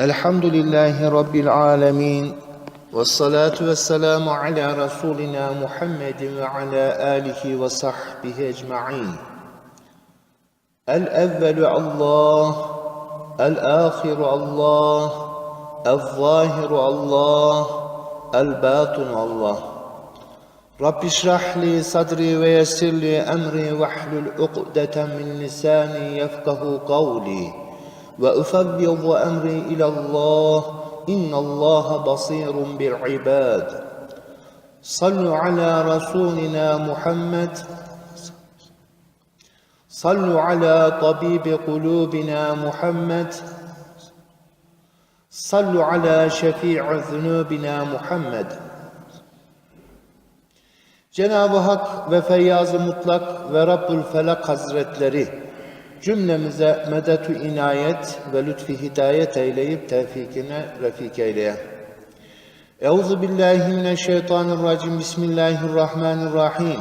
الحمد لله رب العالمين والصلاة والسلام على رسولنا محمد وعلى آله وصحبه أجمعين. الأول الله الآخر الله الظاهر الله الباطن الله. رب اشرح لي صدري ويسر لي أمري واحلل عقدة من لساني يفقه قولي. وأفوض أمري إلى الله إن الله بصير بالعباد صلوا على رسولنا محمد صلوا على طبيب قلوبنا محمد صلوا على شفيع ذنوبنا محمد Cenab-ı Hak ve Feyyaz-ı Mutlak ve Rabbül Felak Hazretleri cümlemize medetü inayet ve lütfi hidayet eyleyip tevfikine refik eyleye. Euzu billahi mineşşeytanirracim. Bismillahirrahmanirrahim.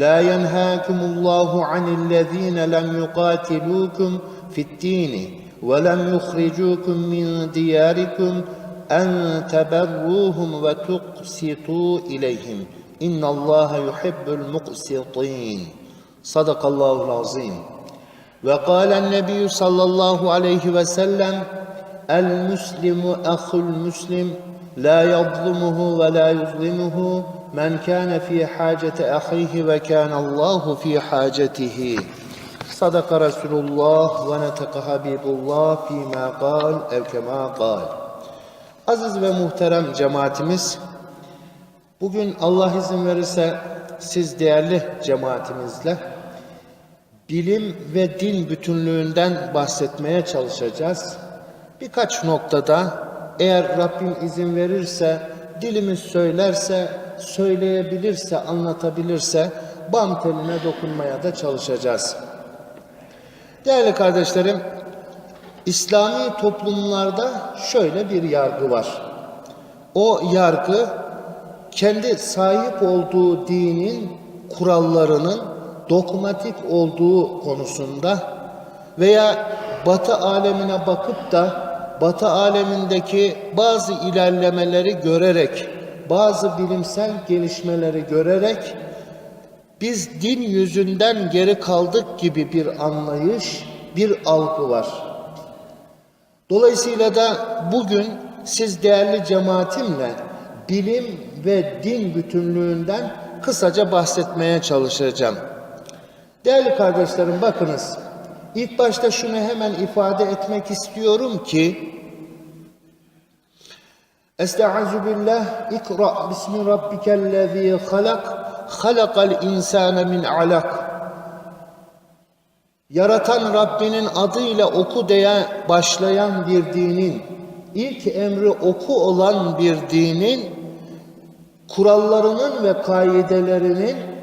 La yenhâkumullahu anillezîne lem yukâtilûkum fid-dîni ve lem yukhricukum min diyârikum en teberruhum ve tuqsitû ileyhim. İnnallâhe yuhibbul muqsitin. Sadakallahul azim. وقال النبي صلى الله عليه وسلم المسلم أخو المسلم لا يظلمه ولا يظلمه من كان في حاجة أخيه وكان الله في حاجته صدق رسول الله ونطق حبيب الله فيما قال أو كما قال Aziz ve muhterem cemaatimiz, bugün Allah izin verirse siz değerli cemaatimizle bilim ve din bütünlüğünden bahsetmeye çalışacağız. Birkaç noktada eğer Rabbim izin verirse, dilimiz söylerse, söyleyebilirse, anlatabilirse bam teline dokunmaya da çalışacağız. Değerli kardeşlerim, İslami toplumlarda şöyle bir yargı var. O yargı kendi sahip olduğu dinin kurallarının dogmatik olduğu konusunda veya Batı alemine bakıp da Batı alemindeki bazı ilerlemeleri görerek, bazı bilimsel gelişmeleri görerek biz din yüzünden geri kaldık gibi bir anlayış, bir algı var. Dolayısıyla da bugün siz değerli cemaatimle bilim ve din bütünlüğünden kısaca bahsetmeye çalışacağım. Değerli kardeşlerim bakınız. İlk başta şunu hemen ifade etmek istiyorum ki Estaizu billah ikra bismi rabbikellezî halak halakal insâne min alak Yaratan Rabbinin adıyla oku diye başlayan bir dinin ilk emri oku olan bir dinin kurallarının ve kaidelerinin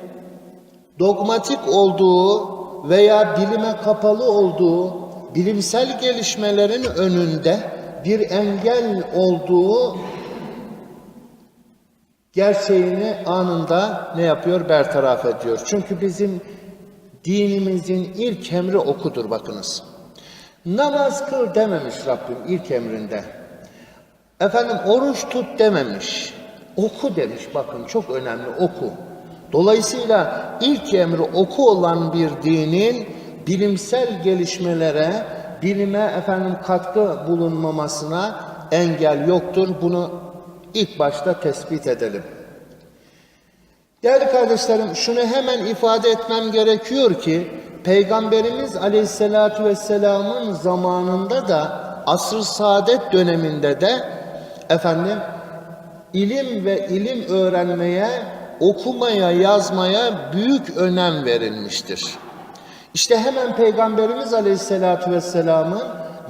dogmatik olduğu veya bilime kapalı olduğu bilimsel gelişmelerin önünde bir engel olduğu gerçeğini anında ne yapıyor? Bertaraf ediyor. Çünkü bizim dinimizin ilk emri okudur bakınız. Namaz kıl dememiş Rabbim ilk emrinde. Efendim oruç tut dememiş. Oku demiş bakın çok önemli oku. Dolayısıyla ilk emri oku olan bir dinin bilimsel gelişmelere, bilime efendim katkı bulunmamasına engel yoktur. Bunu ilk başta tespit edelim. Değerli kardeşlerim şunu hemen ifade etmem gerekiyor ki Peygamberimiz Aleyhisselatü Vesselam'ın zamanında da asr-ı saadet döneminde de efendim ilim ve ilim öğrenmeye okumaya, yazmaya büyük önem verilmiştir. İşte hemen Peygamberimiz Aleyhisselatü Vesselam'ın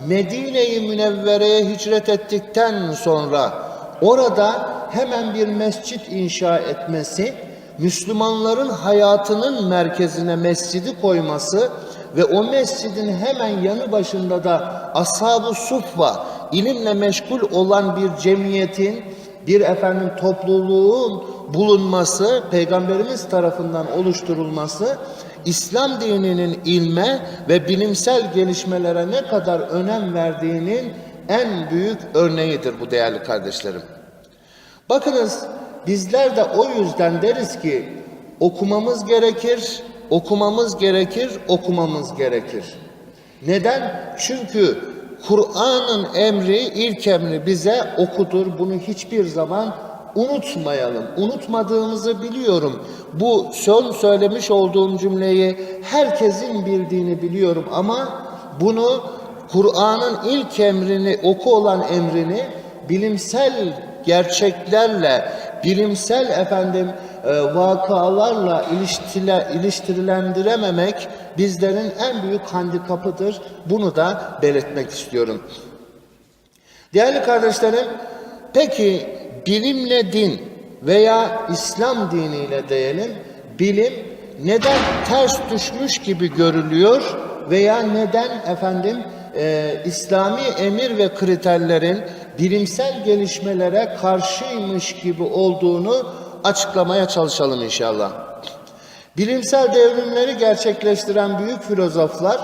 Medine-i Münevvere'ye hicret ettikten sonra orada hemen bir mescit inşa etmesi, Müslümanların hayatının merkezine mescidi koyması ve o mescidin hemen yanı başında da Ashab-ı Suffa, ilimle meşgul olan bir cemiyetin, bir efendim topluluğun bulunması, peygamberimiz tarafından oluşturulması İslam dininin ilme ve bilimsel gelişmelere ne kadar önem verdiğinin en büyük örneğidir bu değerli kardeşlerim. Bakınız bizler de o yüzden deriz ki okumamız gerekir, okumamız gerekir, okumamız gerekir. Neden? Çünkü Kur'an'ın emri, ilk emri bize okudur. Bunu hiçbir zaman unutmayalım. Unutmadığımızı biliyorum. Bu son söylemiş olduğum cümleyi herkesin bildiğini biliyorum ama bunu Kur'an'ın ilk emrini, oku olan emrini bilimsel gerçeklerle, bilimsel efendim vakalarla iliştile, iliştirilendirememek bizlerin en büyük handikapıdır. Bunu da belirtmek istiyorum. Değerli kardeşlerim, peki bilimle din veya İslam diniyle diyelim, bilim neden ters düşmüş gibi görülüyor veya neden efendim e, İslami emir ve kriterlerin bilimsel gelişmelere karşıymış gibi olduğunu açıklamaya çalışalım inşallah. Bilimsel devrimleri gerçekleştiren büyük filozoflar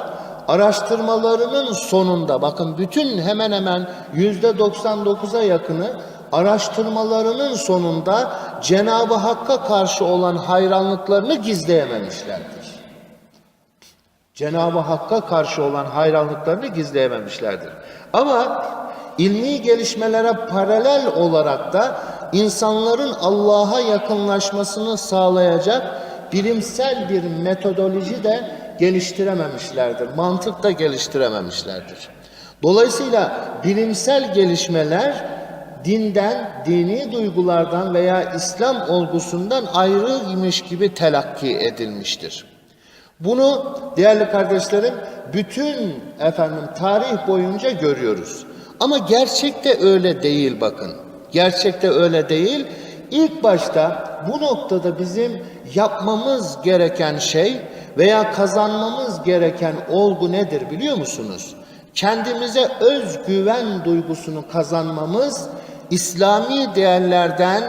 araştırmalarının sonunda bakın bütün hemen hemen yüzde 99'a yakını araştırmalarının sonunda Cenab-ı Hakk'a karşı olan hayranlıklarını gizleyememişlerdir. Cenab-ı Hakk'a karşı olan hayranlıklarını gizleyememişlerdir. Ama ilmi gelişmelere paralel olarak da insanların Allah'a yakınlaşmasını sağlayacak bilimsel bir metodoloji de geliştirememişlerdir. Mantık da geliştirememişlerdir. Dolayısıyla bilimsel gelişmeler dinden, dini duygulardan veya İslam olgusundan ayrıymış gibi telakki edilmiştir. Bunu değerli kardeşlerim bütün efendim tarih boyunca görüyoruz. Ama gerçekte öyle değil bakın. Gerçekte öyle değil. İlk başta bu noktada bizim yapmamız gereken şey veya kazanmamız gereken olgu nedir biliyor musunuz? Kendimize özgüven duygusunu kazanmamız İslami değerlerden,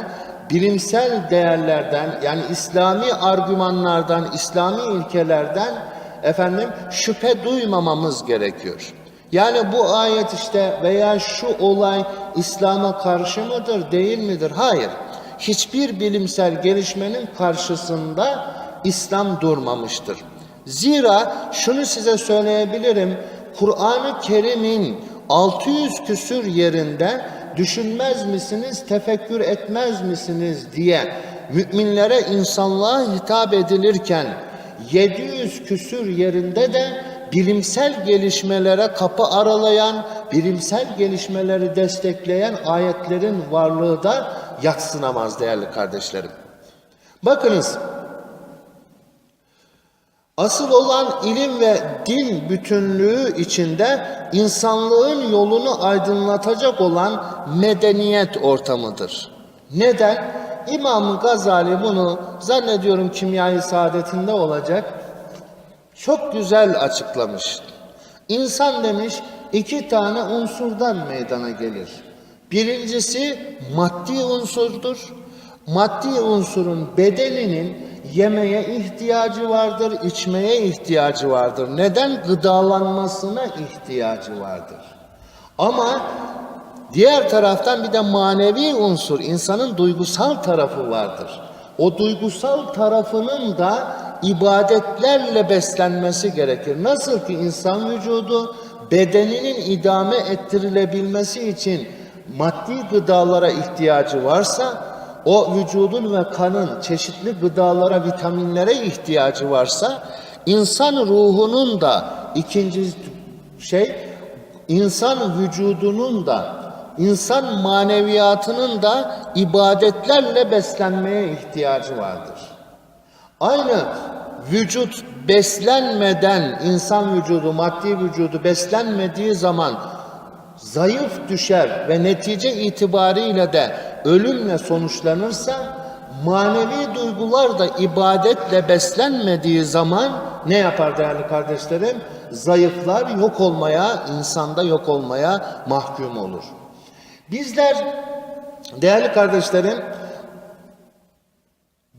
bilimsel değerlerden yani İslami argümanlardan, İslami ilkelerden efendim şüphe duymamamız gerekiyor. Yani bu ayet işte veya şu olay İslam'a karşı mıdır, değil midir? Hayır. Hiçbir bilimsel gelişmenin karşısında İslam durmamıştır. Zira şunu size söyleyebilirim. Kur'an-ı Kerim'in 600 küsür yerinde düşünmez misiniz, tefekkür etmez misiniz diye müminlere, insanlığa hitap edilirken 700 küsür yerinde de bilimsel gelişmelere kapı aralayan, bilimsel gelişmeleri destekleyen ayetlerin varlığı da yatsınamaz değerli kardeşlerim. Bakınız, asıl olan ilim ve din bütünlüğü içinde insanlığın yolunu aydınlatacak olan medeniyet ortamıdır. Neden? İmam Gazali bunu zannediyorum kimyayı saadetinde olacak çok güzel açıklamış. İnsan demiş iki tane unsurdan meydana gelir. Birincisi maddi unsurdur. Maddi unsurun bedeninin yemeye ihtiyacı vardır, içmeye ihtiyacı vardır. Neden? Gıdalanmasına ihtiyacı vardır. Ama diğer taraftan bir de manevi unsur, insanın duygusal tarafı vardır. O duygusal tarafının da ibadetlerle beslenmesi gerekir. Nasıl ki insan vücudu bedeninin idame ettirilebilmesi için maddi gıdalara ihtiyacı varsa, o vücudun ve kanın çeşitli gıdalara, vitaminlere ihtiyacı varsa, insan ruhunun da ikinci şey, insan vücudunun da, insan maneviyatının da ibadetlerle beslenmeye ihtiyacı vardır. Aynı vücut beslenmeden, insan vücudu, maddi vücudu beslenmediği zaman zayıf düşer ve netice itibariyle de ölümle sonuçlanırsa manevi duygular da ibadetle beslenmediği zaman ne yapar değerli kardeşlerim? Zayıflar yok olmaya, insanda yok olmaya mahkum olur. Bizler değerli kardeşlerim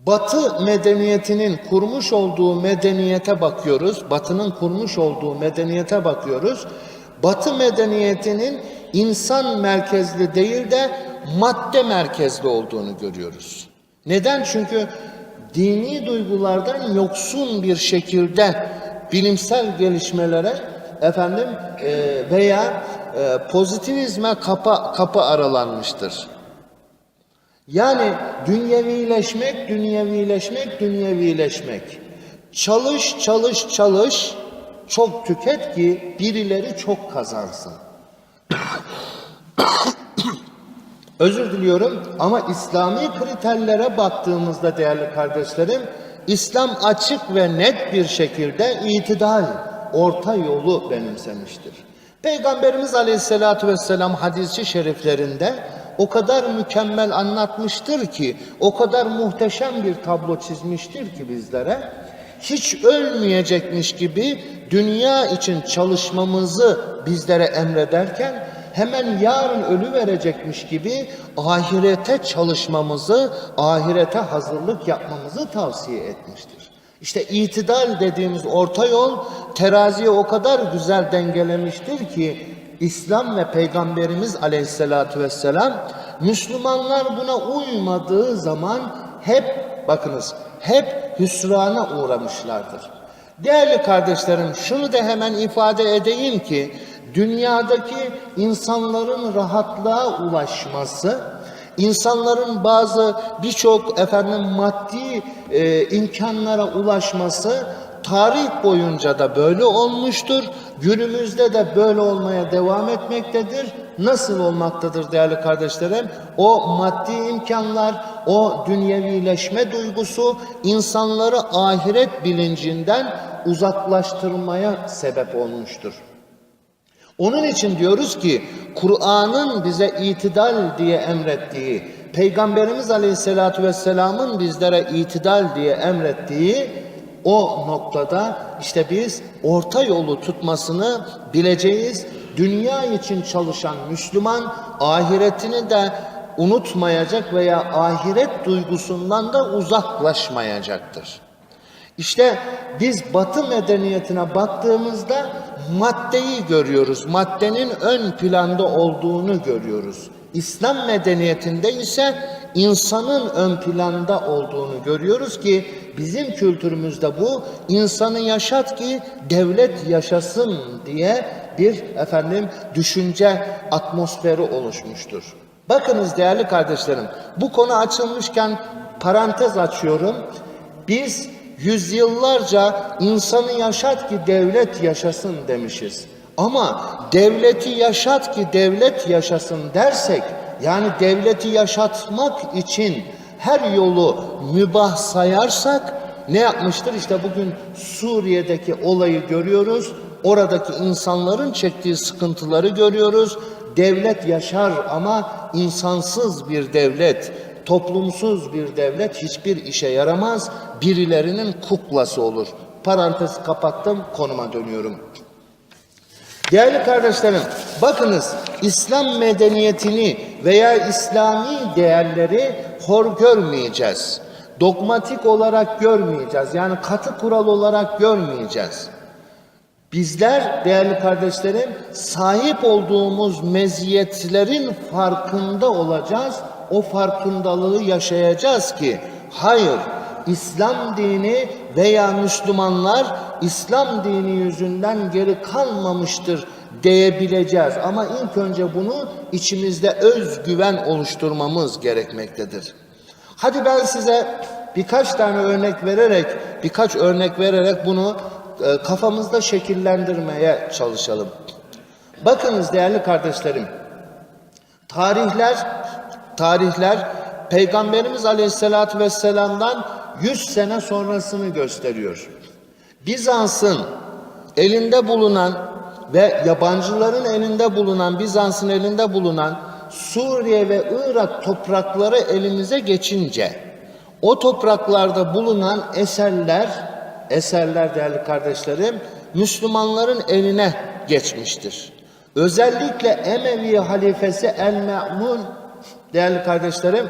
Batı medeniyetinin kurmuş olduğu medeniyete bakıyoruz. Batı'nın kurmuş olduğu medeniyete bakıyoruz. Batı medeniyetinin insan merkezli değil de madde merkezli olduğunu görüyoruz. Neden? Çünkü dini duygulardan yoksun bir şekilde bilimsel gelişmelere efendim e, veya e, pozitivizme kapı kapı aralanmıştır. Yani dünyevileşmek, dünyevileşmek, dünyevileşmek. Çalış, çalış, çalış, çok tüket ki birileri çok kazansın. Özür diliyorum ama İslami kriterlere baktığımızda değerli kardeşlerim, İslam açık ve net bir şekilde itidal, orta yolu benimsemiştir. Peygamberimiz Aleyhisselatü Vesselam hadisi şeriflerinde o kadar mükemmel anlatmıştır ki, o kadar muhteşem bir tablo çizmiştir ki bizlere, hiç ölmeyecekmiş gibi dünya için çalışmamızı bizlere emrederken, hemen yarın ölü verecekmiş gibi ahirete çalışmamızı, ahirete hazırlık yapmamızı tavsiye etmiştir. İşte itidal dediğimiz orta yol teraziye o kadar güzel dengelemiştir ki İslam ve Peygamberimiz aleyhissalatü vesselam Müslümanlar buna uymadığı zaman hep bakınız hep hüsrana uğramışlardır. Değerli kardeşlerim şunu da hemen ifade edeyim ki dünyadaki insanların rahatlığa ulaşması, insanların bazı birçok efendim maddi e, imkanlara ulaşması tarih boyunca da böyle olmuştur. Günümüzde de böyle olmaya devam etmektedir. Nasıl olmaktadır değerli kardeşlerim? O maddi imkanlar, o dünyevileşme duygusu insanları ahiret bilincinden uzaklaştırmaya sebep olmuştur. Onun için diyoruz ki Kur'an'ın bize itidal diye emrettiği, Peygamberimiz Aleyhisselatü Vesselam'ın bizlere itidal diye emrettiği o noktada işte biz orta yolu tutmasını bileceğiz. Dünya için çalışan Müslüman ahiretini de unutmayacak veya ahiret duygusundan da uzaklaşmayacaktır. İşte biz batı medeniyetine baktığımızda maddeyi görüyoruz. Maddenin ön planda olduğunu görüyoruz. İslam medeniyetinde ise insanın ön planda olduğunu görüyoruz ki bizim kültürümüzde bu insanı yaşat ki devlet yaşasın diye bir efendim düşünce atmosferi oluşmuştur. Bakınız değerli kardeşlerim bu konu açılmışken parantez açıyorum. Biz yüzyıllarca insanı yaşat ki devlet yaşasın demişiz. Ama devleti yaşat ki devlet yaşasın dersek yani devleti yaşatmak için her yolu mübah sayarsak ne yapmıştır? İşte bugün Suriye'deki olayı görüyoruz. Oradaki insanların çektiği sıkıntıları görüyoruz. Devlet yaşar ama insansız bir devlet, toplumsuz bir devlet hiçbir işe yaramaz. Birilerinin kuklası olur. Parantez kapattım, konuma dönüyorum. Değerli kardeşlerim, bakınız İslam medeniyetini veya İslami değerleri hor görmeyeceğiz. Dogmatik olarak görmeyeceğiz. Yani katı kural olarak görmeyeceğiz. Bizler değerli kardeşlerim sahip olduğumuz meziyetlerin farkında olacağız. O farkındalığı yaşayacağız ki hayır İslam dini veya Müslümanlar İslam dini yüzünden geri kalmamıştır diyebileceğiz. Ama ilk önce bunu içimizde özgüven oluşturmamız gerekmektedir. Hadi ben size birkaç tane örnek vererek, birkaç örnek vererek bunu e, kafamızda şekillendirmeye çalışalım. Bakınız değerli kardeşlerim, tarihler, tarihler Peygamberimiz Aleyhisselatü Vesselam'dan 100 sene sonrasını gösteriyor. Bizans'ın elinde bulunan ve yabancıların elinde bulunan, Bizans'ın elinde bulunan Suriye ve Irak toprakları elimize geçince o topraklarda bulunan eserler, eserler değerli kardeşlerim, Müslümanların eline geçmiştir. Özellikle Emevi halifesi El-Me'mun değerli kardeşlerim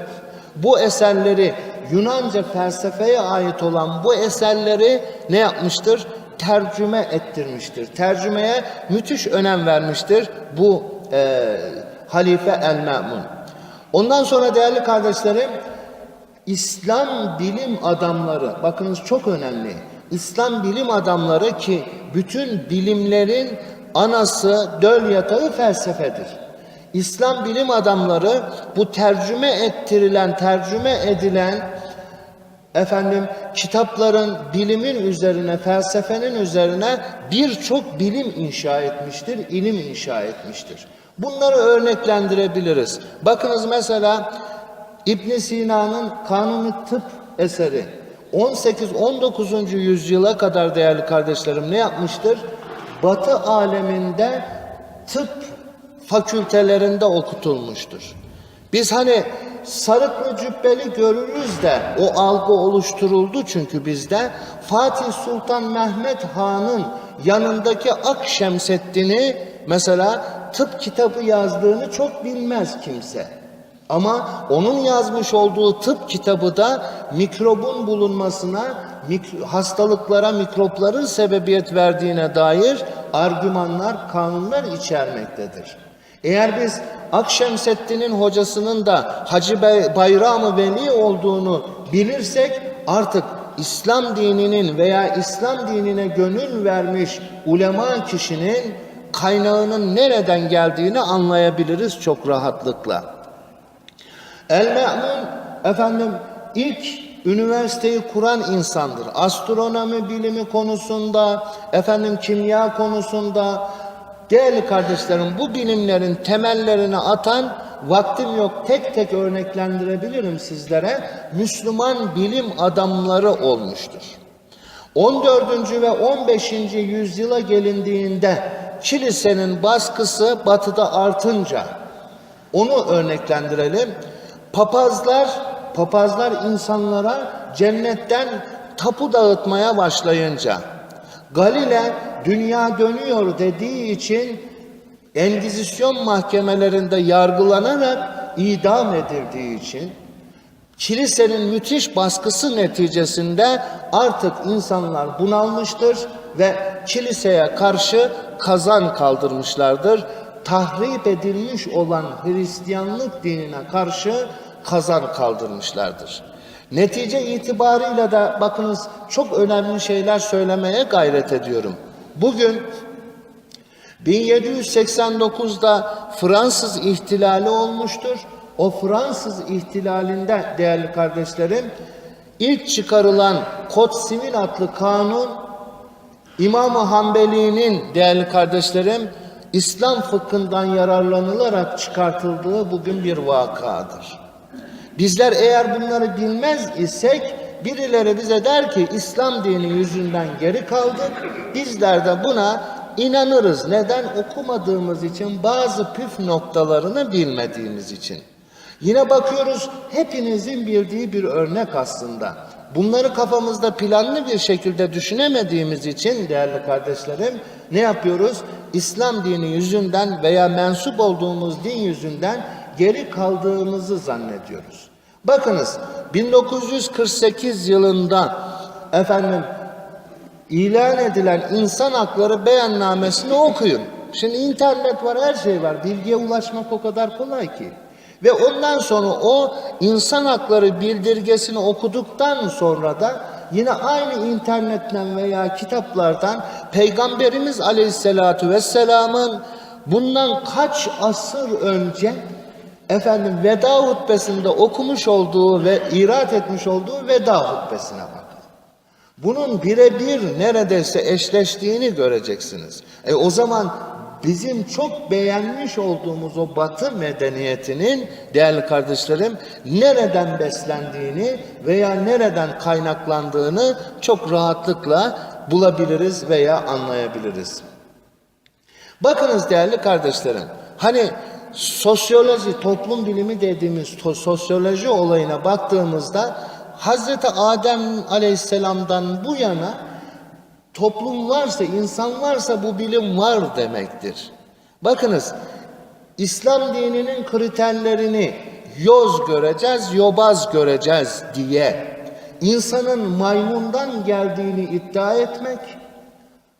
bu eserleri Yunanca felsefeye ait olan bu eserleri ne yapmıştır? Tercüme ettirmiştir. Tercümeye müthiş önem vermiştir bu e, Halife el-Me'mun. Ondan sonra değerli kardeşlerim İslam bilim adamları, bakınız çok önemli. İslam bilim adamları ki bütün bilimlerin anası, döl yatağı felsefedir. İslam bilim adamları bu tercüme ettirilen, tercüme edilen efendim kitapların bilimin üzerine, felsefenin üzerine birçok bilim inşa etmiştir, ilim inşa etmiştir. Bunları örneklendirebiliriz. Bakınız mesela İbn Sina'nın Kanuni Tıp eseri 18-19. yüzyıla kadar değerli kardeşlerim ne yapmıştır? Batı aleminde tıp fakültelerinde okutulmuştur. Biz hani sarıklı cübbeli görürüz de o algı oluşturuldu çünkü bizde Fatih Sultan Mehmet Han'ın yanındaki Akşemseddin'i mesela tıp kitabı yazdığını çok bilmez kimse. Ama onun yazmış olduğu tıp kitabı da mikrobun bulunmasına, hastalıklara mikropların sebebiyet verdiğine dair argümanlar, kanunlar içermektedir. Eğer biz Akşemseddin'in hocasının da Hacı Bayram-ı Veli olduğunu bilirsek artık İslam dininin veya İslam dinine gönül vermiş ulema kişinin kaynağının nereden geldiğini anlayabiliriz çok rahatlıkla. El-Me'mun efendim ilk üniversiteyi kuran insandır. Astronomi bilimi konusunda, efendim kimya konusunda değerli kardeşlerim bu bilimlerin temellerini atan vaktim yok tek tek örneklendirebilirim sizlere. Müslüman bilim adamları olmuştur. 14. ve 15. yüzyıla gelindiğinde kilisenin baskısı batıda artınca onu örneklendirelim. Papazlar, papazlar insanlara cennetten tapu dağıtmaya başlayınca Galile dünya dönüyor dediği için Engizisyon mahkemelerinde yargılanarak idam edildiği için kilisenin müthiş baskısı neticesinde artık insanlar bunalmıştır ve kiliseye karşı kazan kaldırmışlardır. Tahrip edilmiş olan Hristiyanlık dinine karşı kazan kaldırmışlardır. Netice itibarıyla da bakınız çok önemli şeyler söylemeye gayret ediyorum. Bugün 1789'da Fransız ihtilali olmuştur. O Fransız ihtilalinde değerli kardeşlerim ilk çıkarılan Kod Sivil adlı kanun İmam-ı Hanbeli'nin değerli kardeşlerim İslam fıkhından yararlanılarak çıkartıldığı bugün bir vakadır. Bizler eğer bunları bilmez isek birileri bize der ki İslam dini yüzünden geri kaldık. Bizler de buna inanırız. Neden? Okumadığımız için bazı püf noktalarını bilmediğimiz için. Yine bakıyoruz hepinizin bildiği bir örnek aslında. Bunları kafamızda planlı bir şekilde düşünemediğimiz için değerli kardeşlerim ne yapıyoruz? İslam dini yüzünden veya mensup olduğumuz din yüzünden geri kaldığımızı zannediyoruz. Bakınız 1948 yılında efendim ilan edilen insan hakları beyannamesini okuyun. Şimdi internet var, her şey var. Bilgiye ulaşmak o kadar kolay ki. Ve ondan sonra o insan hakları bildirgesini okuduktan sonra da yine aynı internetten veya kitaplardan Peygamberimiz Aleyhisselatü Vesselam'ın bundan kaç asır önce efendim veda hutbesinde okumuş olduğu ve irat etmiş olduğu veda hutbesine bakın. Bunun birebir neredeyse eşleştiğini göreceksiniz. E o zaman bizim çok beğenmiş olduğumuz o batı medeniyetinin değerli kardeşlerim nereden beslendiğini veya nereden kaynaklandığını çok rahatlıkla bulabiliriz veya anlayabiliriz. Bakınız değerli kardeşlerim, hani sosyoloji, toplum bilimi dediğimiz to- sosyoloji olayına baktığımızda Hazreti Adem Aleyhisselam'dan bu yana toplum varsa, insan varsa bu bilim var demektir. Bakınız, İslam dininin kriterlerini yoz göreceğiz, yobaz göreceğiz diye insanın maymundan geldiğini iddia etmek,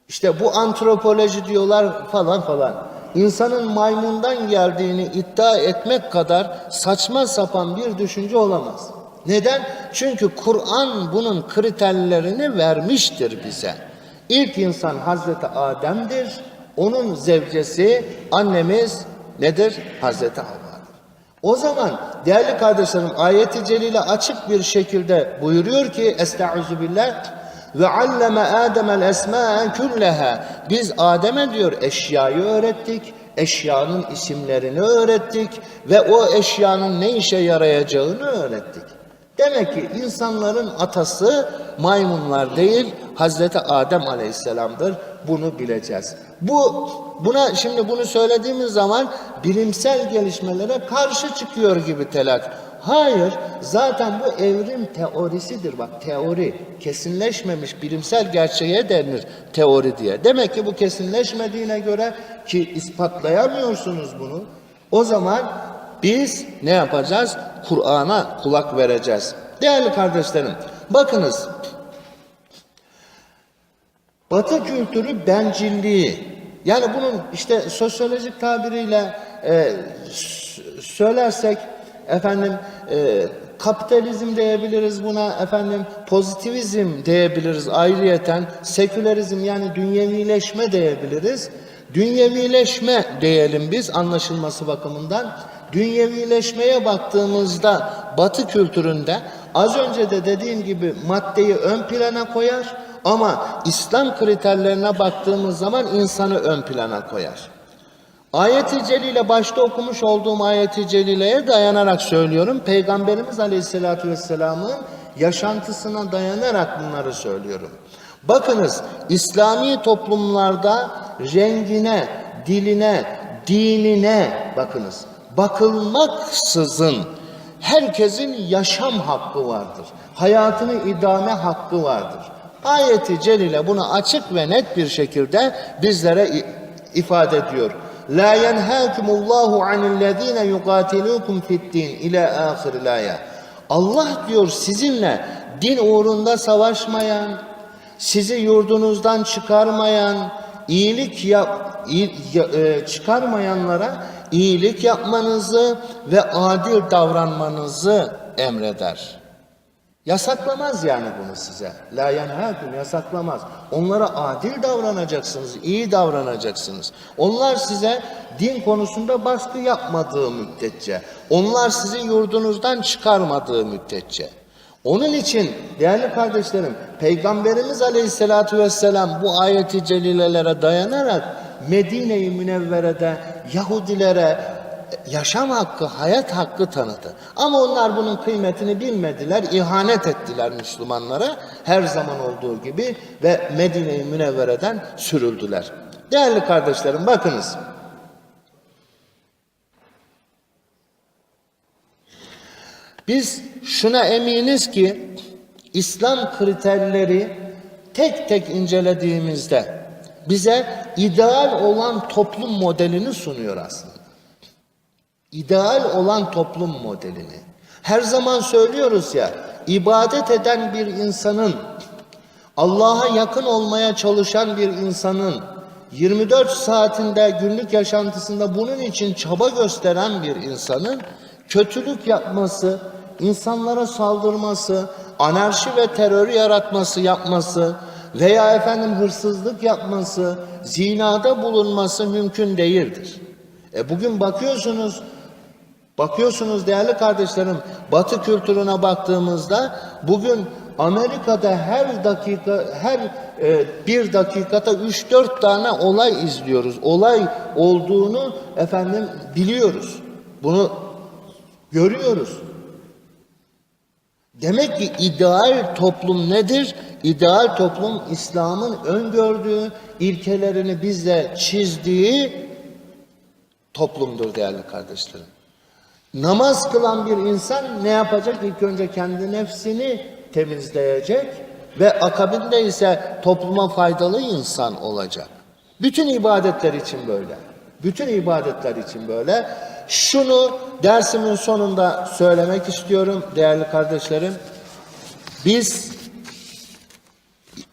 işte bu antropoloji diyorlar falan falan. İnsanın maymundan geldiğini iddia etmek kadar saçma sapan bir düşünce olamaz. Neden? Çünkü Kur'an bunun kriterlerini vermiştir bize. İlk insan Hazreti Adem'dir. Onun zevcesi annemiz nedir? Hazreti Havva'dır. O zaman değerli kardeşlerim ayeti celile açık bir şekilde buyuruyor ki Estaizu billah ve alleme Adem'el esma'en külleha. Biz Adem'e diyor eşyayı öğrettik, eşyanın isimlerini öğrettik ve o eşyanın ne işe yarayacağını öğrettik. Demek ki insanların atası maymunlar değil, Hazreti Adem Aleyhisselam'dır. Bunu bileceğiz. Bu buna şimdi bunu söylediğimiz zaman bilimsel gelişmelere karşı çıkıyor gibi telak. Hayır, zaten bu evrim teorisidir. Bak teori, kesinleşmemiş bilimsel gerçeğe denir teori diye. Demek ki bu kesinleşmediğine göre ki ispatlayamıyorsunuz bunu. O zaman biz ne yapacağız? Kur'an'a kulak vereceğiz. Değerli kardeşlerim, bakınız. Batı kültürü bencilliği. Yani bunun işte sosyolojik tabiriyle e, söylersek efendim e, kapitalizm diyebiliriz buna efendim pozitivizm diyebiliriz ayrıyeten sekülerizm yani dünyevileşme diyebiliriz. Dünyevileşme diyelim biz anlaşılması bakımından. Dünyevileşmeye baktığımızda Batı kültüründe az önce de dediğim gibi maddeyi ön plana koyar ama İslam kriterlerine baktığımız zaman insanı ön plana koyar. Ayet-i Celile başta okumuş olduğum ayet-i celileye dayanarak söylüyorum. Peygamberimiz Aleyhisselatü Vesselam'ın yaşantısına dayanarak bunları söylüyorum. Bakınız İslami toplumlarda rengine, diline, dinine bakınız bakılmaksızın herkesin yaşam hakkı vardır. Hayatını idame hakkı vardır. Ayeti celile bunu açık ve net bir şekilde bizlere ifade ediyor. La yenhâkumullahu anillezîne yukâtilûkum fid-din ila ahir aya. Allah diyor sizinle din uğrunda savaşmayan, sizi yurdunuzdan çıkarmayan, iyilik yap, e, çıkarmayanlara iyilik yapmanızı ve adil davranmanızı emreder. Yasaklamaz yani bunu size. La yenhâküm yasaklamaz. Onlara adil davranacaksınız, iyi davranacaksınız. Onlar size din konusunda baskı yapmadığı müddetçe, onlar sizi yurdunuzdan çıkarmadığı müddetçe. Onun için değerli kardeşlerim, Peygamberimiz Aleyhisselatü Vesselam bu ayeti celilelere dayanarak Medine-i Münevvere'de Yahudilere yaşam hakkı, hayat hakkı tanıdı. Ama onlar bunun kıymetini bilmediler, ihanet ettiler Müslümanlara her zaman olduğu gibi ve Medine-i Münevvere'den sürüldüler. Değerli kardeşlerim bakınız. Biz şuna eminiz ki İslam kriterleri tek tek incelediğimizde bize ideal olan toplum modelini sunuyor aslında ideal olan toplum modelini. Her zaman söylüyoruz ya, ibadet eden bir insanın, Allah'a yakın olmaya çalışan bir insanın, 24 saatinde günlük yaşantısında bunun için çaba gösteren bir insanın kötülük yapması, insanlara saldırması, anarşi ve terör yaratması yapması veya efendim hırsızlık yapması, zinada bulunması mümkün değildir. E bugün bakıyorsunuz Bakıyorsunuz değerli kardeşlerim Batı kültürüne baktığımızda bugün Amerika'da her dakika her e, bir dakikada 3-4 tane olay izliyoruz. Olay olduğunu efendim biliyoruz. Bunu görüyoruz. Demek ki ideal toplum nedir? İdeal toplum İslam'ın öngördüğü ilkelerini bizle çizdiği toplumdur değerli kardeşlerim. Namaz kılan bir insan ne yapacak? İlk önce kendi nefsini temizleyecek ve akabinde ise topluma faydalı insan olacak. Bütün ibadetler için böyle. Bütün ibadetler için böyle. Şunu dersimin sonunda söylemek istiyorum değerli kardeşlerim. Biz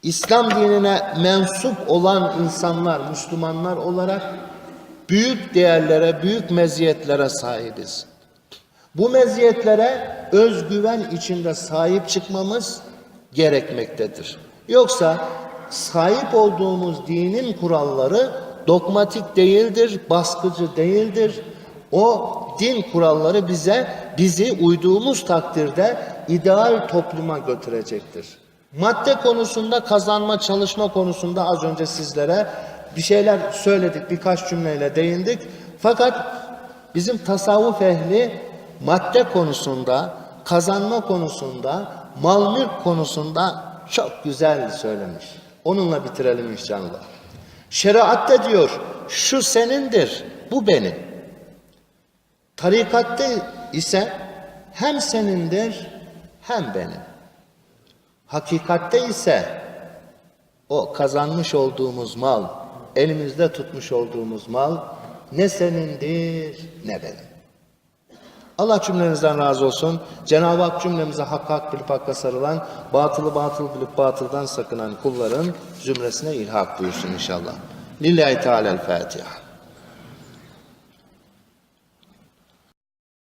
İslam dinine mensup olan insanlar, Müslümanlar olarak büyük değerlere, büyük meziyetlere sahibiz. Bu meziyetlere özgüven içinde sahip çıkmamız gerekmektedir. Yoksa sahip olduğumuz dinin kuralları dogmatik değildir, baskıcı değildir. O din kuralları bize bizi uyduğumuz takdirde ideal topluma götürecektir. Madde konusunda kazanma çalışma konusunda az önce sizlere bir şeyler söyledik, birkaç cümleyle değindik. Fakat bizim tasavvuf ehli madde konusunda, kazanma konusunda, mal mülk konusunda çok güzel söylemiş. Onunla bitirelim inşallah. Şeriatte diyor, şu senindir, bu benim. Tarikatte ise hem senindir hem benim. Hakikatte ise o kazanmış olduğumuz mal, elimizde tutmuş olduğumuz mal ne senindir ne benim. Allah cümlenizden razı olsun. Cenab-ı Hak cümlemize hakka hak bilip hakka sarılan, batılı batıl bilip batıldan sakınan kulların zümresine ilhak buyursun inşallah. Lillahi Teala'l-Fatiha.